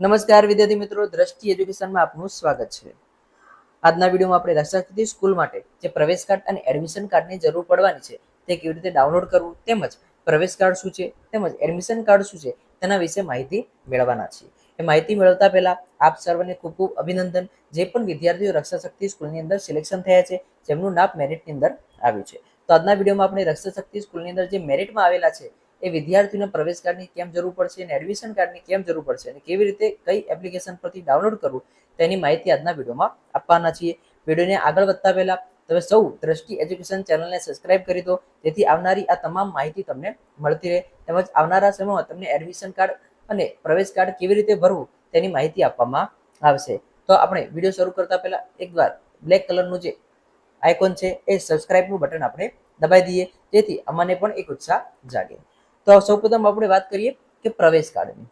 નમસ્કાર વિદ્યાર્થી મિત્રો, દ્રષ્ટિ એજ્યુકેશનમાં આપનું સ્વાગત છે. આજના વિડીયોમાં આપણે રક્ષાશક્તિ સ્કૂલ માટે જે પ્રવેશ કાર્ડ અને એડમિશન કાર્ડની જરૂર પડવાની છે, તે કેવી રીતે ડાઉનલોડ કરવું તેમજ પ્રવેશ કાર્ડ શું છે તેમજ એડમિશન કાર્ડ શું છે તેના વિશે માહિતી મેળવવાના છે એ માહિતી મેળવતા પહેલા આપ સર્વને ખૂબ ખૂબ અભિનંદન. જે પણ વિદ્યાર્થીઓ રક્ષાશક્તિ સ્કૂલની અંદર સિલેક્શન થયા છે, જેમનું નામ મેરિટની અંદર આવ્યું છે. તો આજના વિડીયોમાં આપણે રક્ષાશક્તિ સ્કૂલની અંદર જે મેરિટમાં આવેલા છે એ વિદ્યાર્થીઓને પ્રવેશ કાર્ડની કેમ જરૂર પડશે અને એડમિશન કાર્ડની કેમ જરૂર પડશે અને કેવી રીતે કઈ એપ્લિકેશન પરથી ડાઉનલોડ કરવું, તેની માહિતી આજના વિડીયોમાં આપવાના છીએ. વિડીયોને આગળ વધતા પહેલા તમે સૌ દ્રષ્ટિ એજ્યુકેશન ચેનલને સબસ્ક્રાઇબ કરી દો, જેથી આવનારી આ તમામ માહિતી તમને મળતી રહે. તેમજ આવનારા સમયમાં તમને એડમિશન કાર્ડ અને પ્રવેશ કાર્ડ કેવી રીતે ભરવું, તેની માહિતી આપવામાં આવશે. તો આપણે વીડિયો શરૂ કરતા પહેલા એકવાર બ્લેક કલરનું જે આઇકોન છે એ સબસ્ક્રાઇબનું બટન આપણે દબાઈ દઈએ, જેથી અમને પણ એક ઉત્સાહ જાગે. તો સૌપ્રથમ આપણે વાત કરીએ કે પ્રવેશ કાર્ડની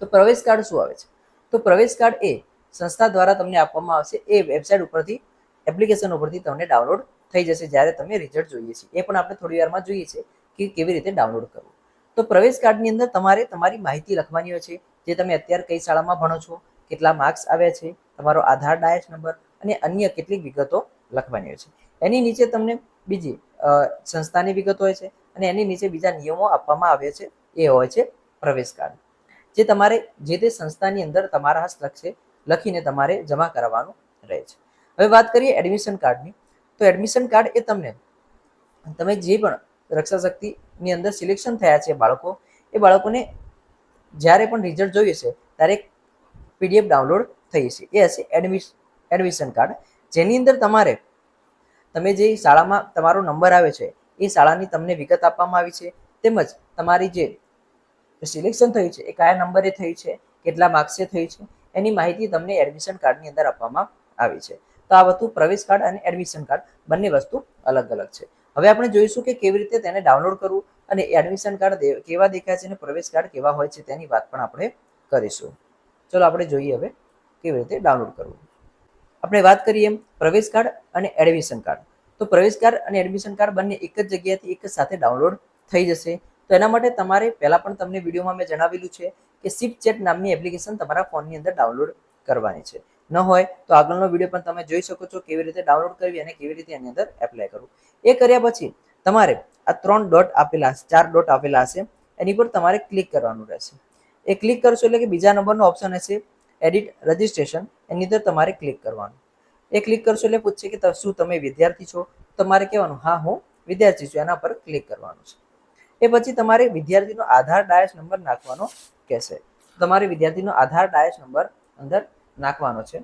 તો પ્રવેશ કાર્ડ શું આવે છે? તો પ્રવેશ કાર્ડ એ સંસ્થા દ્વારા તમને આપવામાં આવશે. એ વેબસાઇટ ઉપરથી એપ્લિકેશન ઉપરથી તમને ડાઉનલોડ થઈ જશે. જ્યારે તમે રિઝલ્ટ જોઈએ છીએ એ પણ આપણે થોડી વારમાં જોઈએ છે કે કેવી રીતે ડાઉનલોડ કરવું. તો પ્રવેશ કાર્ડની અંદર તમારે તમારી માહિતી લખવાની હોય છે. જે તમે અત્યારે કઈ શાળામાં ભણો છો, કેટલા માર્ક્સ આવ્યા છે, તમારો આધાર, ડાયસ નંબર અને અન્ય કેટલીક વિગતો લખવાની હોય છે. એની નીચે તમને બીજી સંસ્થાની વિગતો હોય છે. અને એની નીચે બીજા નિયમો આપવામાં આવ્યા છે, એ હોય છે પ્રવેશ કાર્ડ જે તમારે, જે તે સંસ્થાની અંદર તમારા હસ્તક છે લખીને તમારે જમા કરાવવાનું રહે છે. હવે વાત કરીએ એડમિશન કાર્ડની તો એડમિશન કાર્ડ એ તમને, તમે જે પણ રક્ષા શક્તિની અંદર સિલેક્શન થયા છે બાળકો, એ બાળકોને જ્યારે પણ રિઝલ્ટ જોઈએ છે, ત્યારે પીડીએફ ડાઉનલોડ થઈ છે. એ હશે એડમિશ એડમિશન કાર્ડ જેની અંદર તમારે, તમે જે શાળામાં તમારો નંબર આવે છે એ શાળાની તમને વિગત આપવામાં આવી છે. તેમજ તમારી જે સિલેક્શન થયું છે, એ કયા નંબરે થયું છે, કેટલા માર્ક્સે થયું છે, એની માહિતી તમને એડમિશન કાર્ડની અંદર આપવામાં આવી છે. તો આ વસ્તુ પ્રવેશ કાર્ડ અને એડમિશન કાર્ડ બંને વસ્તુ અલગ અલગ છે. હવે આપણે જોઈશું કે કેવી રીતે તેને ડાઉનલોડ કરવું અને એડમિશન કાર્ડ કેવા દેખાય છે અને પ્રવેશ કાર્ડ કેવા હોય છે તેની વાત પણ આપણે કરીશું. ચલો આપણે જોઈએ હવે કેવી રીતે ડાઉનલોડ કરવું. આપણે વાત કરીએ એમ પ્રવેશ કાર્ડ અને એડમિશન કાર્ડ તો પ્રવેશ કાર્ડ અને એડમિશન કાર્ડ બંને એક જ જગ્યાએથી એક જ સાથે ડાઉનલોડ થઈ જશે. તો એના માટે તમારે પહેલાં પણ તમને વિડીયોમાં મેં જણાવેલું છે કે સિપ ચેટ નામની એપ્લિકેશન તમારા ફોનની અંદર ડાઉનલોડ કરવાની છે. ન હોય તો આગળનો વીડિયો પણ તમે જોઈ શકો છો કેવી રીતે ડાઉનલોડ કરવી અને કેવી રીતે એની અંદર એપ્લાય કરવું. એ કર્યા પછી તમારે આ ત્રણ ડોટ આપેલા, ચાર ડોટ આપેલા હશે. એની પર તમારે ક્લિક કરવાનું રહેશે. એ ક્લિક કરશો એટલે કે બીજા નંબરનો ઓપ્શન હશે એડિટ રજિસ્ટ્રેશન એની અંદર તમારે ક્લિક કરવાનું. એ ક્લિક કરશો એટલે પૂછશે કે શું તમે વિદ્યાર્થી છો? તમારે કહેવાનું, હા, હું વિદ્યાર્થી છું, એના પર ક્લિક કરવાનું છે. એ પછી તમારે વિદ્યાર્થીનો આધાર ડાયસ નંબર નાખવાનો કહેશે. તમારે વિદ્યાર્થીનો આધાર ડાયસ નંબર અંદર નાખવાનો છે.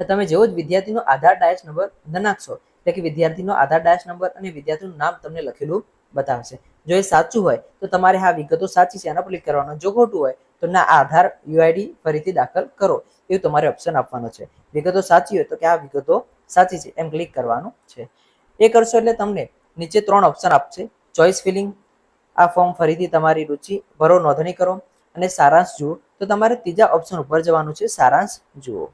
તમે જેવો જ વિદ્યાર્થીનો આધાર ડાયસ નંબર અંદર નાખશો, એટલે કે વિદ્યાર્થીનો આધાર ડાયસ નંબર અને વિદ્યાર્થીનું નામ તમને લખેલું બતાવશે. જો એ સાચું હોય, તો તમારે આ વિગતો સાચી છે, એના પર ક્લિક કરવાનું. જો ખોટું હોય તો ના આધાર યુઆઈડી ફરીથી દાખલ કરો. એવું તમારે ઓપ્શન આપવાનો છે. વિગતો સાચી હોય તો કે આ વિગતો સાચી છે, એમ ક્લિક કરવાનું છે. એ કરશો એટલે તમને નીચે ત્રણ ઓપ્શન આપશે. ચોઇસ ફિલિંગ આ ફોર્મ ફરીથી તમારી રુચિ ભરો, નોંધણી કરો. અને સારાંશ જુઓ. તો તમારે ત્રીજા ઓપ્શન ઉપર જવાનું છે, સારાંશ જુઓ.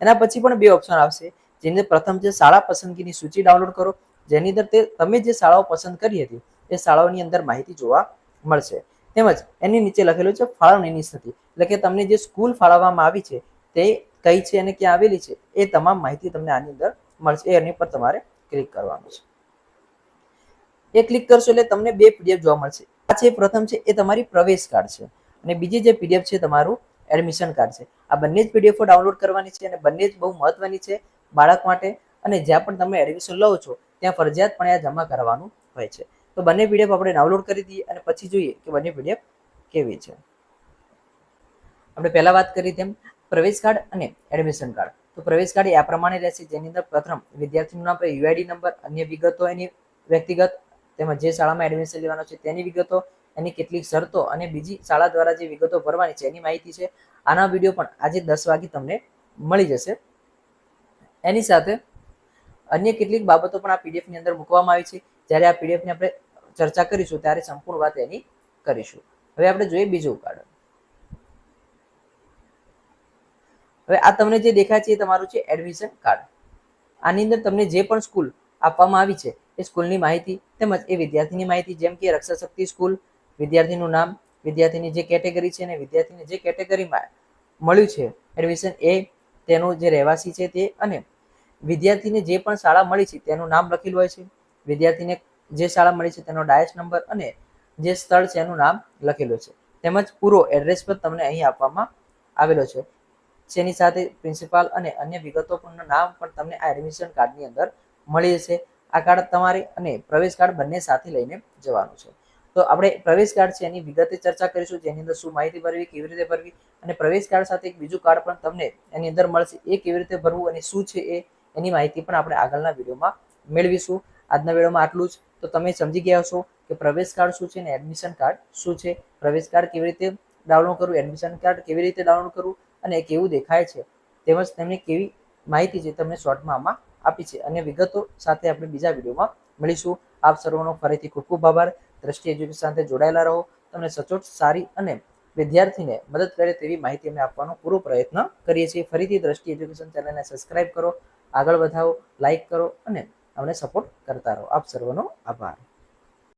એના પછી પણ બે ઓપ્શન આવશે. જેની પ્રથમ છે, શાળા પસંદગીની સૂચિ ડાઉનલોડ કરો. જેની અંદર તે, તમે જે શાળાઓ પસંદ કરી હતી, એ શાળાઓની અંદર માહિતી જોવા મળશે. તેમજ એની નીચે લખેલું છે ફાળવણીની સ્થિતિ. એટલે કે તમને જે સ્કૂલ ફાળવવામાં આવી છે, તે કઈ છે અને ક્યાં આવેલી છે, એ તમામ માહિતી તમને આની અંદર મળશે. એની પર તમારે ક્લિક કરવાનું છે. એ ક્લિક કરશો એટલે તમને બે પીડીએફ જોવા મળશે. આ છે, પ્રથમ છે, એ તમારી પ્રવેશ કાર્ડ છે. અને બીજી જે પીડીએફ છે, તમારું એડમિશન કાર્ડ છે. આ બંને જ પીડીએફો ડાઉનલોડ કરવાની છે અને બંને જ બહુ મહત્વની છે બાળક માટે. અને જ્યાં પણ તમે એડમિશન લો છો, ત્યાં ફરજિયાતપણે આ જમા કરવાનું હોય છે. તો બંને પીડીએફ આપણે ડાઉનલોડ કરી દઈએ અને પછી જોઈએ કે બંને પીડીએફ કેવી છે. આપણે પહેલા વાત કરી તેમ પ્રવેશ કાર્ડ અને એડમિશન કાર્ડ તો પ્રવેશ કાર્ડ એ આ પ્રમાણે રહેશે. જેની અંદર પ્રથમ વિદ્યાર્થીનું નામ યુઆઈડી નંબર અન્ય વિગતો એની વ્યક્તિગત તેમજ જે શાળામાં એડમિશન લેવાનો છે તેની વિગતો, એની કેટલીક શરતો અને બીજી શાળા દ્વારા જે વિગતો ભરવાની છે એની માહિતી છે. આના વીડિયો પણ આજે દસ વાગે તમને મળી જશે. એની સાથે અન્ય કેટલીક બાબતો પણ આ પીડીએફની અંદર મૂકવામાં આવી છે. જ્યારે આ પીડીએફને આપણે ચર્ચા કરીશું ત્યારે સંપૂર્ણ વાત એની કરીશું. હવે આપણે જોઈએ બીજું કાર્ડ હવે આ તમને જે દેખાય છે એ તમારું છે એડમિશન કાર્ડ આની અંદર તમને જે પણ સ્કૂલ આપવામાં આવી છે, એ સ્કૂલની માહિતી તેમજ એ વિદ્યાર્થીની માહિતી, જેમ કે રક્ષા શક્તિ સ્કૂલ વિદ્યાર્થીનું નામ, વિદ્યાર્થીની જે કેટેગરી છે અને વિદ્યાર્થીને જે કેટેગરીમાં મળ્યું છે એડમિશન એ તેનો જે રહેવાસી છે તે અને વિદ્યાર્થીને જે પણ શાળા મળી છે તેનું નામ લખેલું હોય છે. વિદ્યાર્થીને જે શાળા મળી છે તેનો ડાયસ નંબર અને જે સ્થળ છે એનું નામ લખેલું છે. તેમજ પૂરો એડ્રેસ પણ તમને અહીં આપવામાં આવેલો છે. જેની સાથે પ્રિન્સિપાલ અને અન્ય વિગતોપૂર્ણ નામ પણ તમને આ એડમિશન કાર્ડની અંદર મળી જશે. આ કાર્ડ તમારે અને પ્રવેશ કાર્ડ બંને સાથે લઈને જવાનું છે. તો આપણે પ્રવેશ કાર્ડ છે એની વિગતે ચર્ચા કરીશું, જેની અંદર શું માહિતી ભરવી, કેવી રીતે ભરવી અને પ્રવેશ કાર્ડ સાથે એક બીજું કાર્ડ પણ તમને એની અંદર મળશે. એ કેવી રીતે ભરવું અને શું છે એ, એની માહિતી પણ આપણે આગળના વિડીયોમાં મેળવીશું. આજના વિડીયોમાં આટલું જ. તો તમે સમજી ગયા છો કે પ્રવેશ કાર્ડ શું છે અને એડમિશન કાર્ડ શું છે? પ્રવેશ કાર્ડ કેવી રીતે ડાઉનલોડ કરવું? એડમિશન કાર્ડ કેવી રીતે ડાઉનલોડ કરવું? અને કેવું દેખાય છે? તેમજ તેમની કેવી માહિતી છે તમને શોર્ટમાં આમાં આપી છે. અને વિગતો સાથે આપણે બીજા વિડીયોમાં મળીશું. આપ સર્વનો ફરીથી ખૂબ ખૂબ આભાર. દ્રષ્ટિ એજ્યુકેશન સાથે જોડાયેલા રહો. તમને સચોટ, સારી અને વિદ્યાર્થીને મદદ કરે તેવી માહિતી અમે આપવાનો પૂરો પ્રયત્ન કરીએ છીએ. ફરીથી દ્રષ્ટિ એજ્યુકેશન ચેનલને સબસ્ક્રાઇબ કરો. આગળ વધાવો લાઈક કરો અને અમને સપોર્ટ કરતા રહો. આપ સર્વનો આભાર.